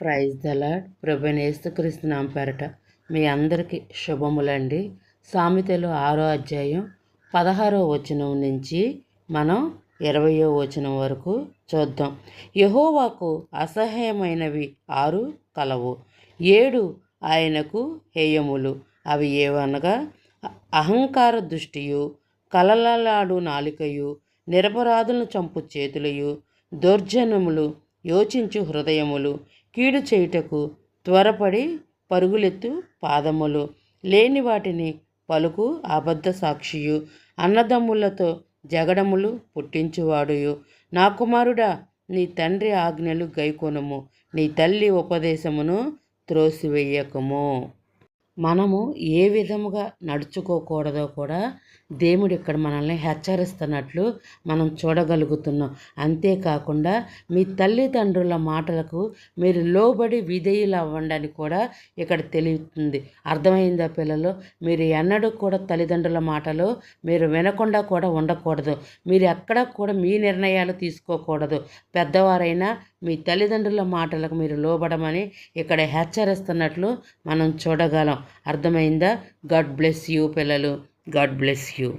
Praise the Lord ప్రభునేస్తు క్రీస్తునామ పేరట మీ అందరికీ శుభములండి. సామెతలు ఆరో అధ్యాయం పదహారో వచనం నుంచి మనం ఇరవయో వచనం వరకు చూద్దాం. యహోవాకు అసహ్యమైనవి ఆరు కలవు. ఏడు ఆయనకు హేయములు. అవి ఏవనగా అహంకార దృష్టియు కలలలాడు నాలికయు నిరపరాధులను చంపు చేతులయు దౌర్జన్యములు యోచించు హృదయములు కీడు చేయుటకు త్వరపడి పరుగులెత్తు పాదములు. లేని వాటిని పలుకు అబద్ధ సాక్షియు అన్నదమ్ములతో జగడములు పుట్టించువాడుయు. నా కుమారుడా నీ తండ్రి ఆజ్ఞలు గైకొనుము. నీ తల్లి ఉపదేశమును త్రోసివేయకము. మనము ఏ విధముగా నడుచుకోకూడదో కూడా దేవుడు ఇక్కడ మనల్ని హెచ్చరిస్తున్నట్లు మనం చూడగలుగుతున్నాం. అంతేకాకుండా మీ తల్లిదండ్రుల మాటలకు మీరు లోబడి విధేయులు అవ్వండి అని కూడా ఇక్కడ తెలియతుంది. అర్థమైందా పిల్లలు? మీరు ఎన్నడూ కూడా తల్లిదండ్రుల మాటలు మీరు వినకుండా కూడా ఉండకూడదు. మీరు ఎక్కడ కూడా మీ నిర్ణయాలు తీసుకోకూడదు. పెద్దవారైనా మీ తల్లిదండ్రుల మాటలకు మీరు లోబడమని ఇక్కడ హెచ్చరిస్తున్నట్లు మనం చూడగలం. అర్థమైందా? గాడ్ బ్లెస్ యూ పిల్లలు. God bless you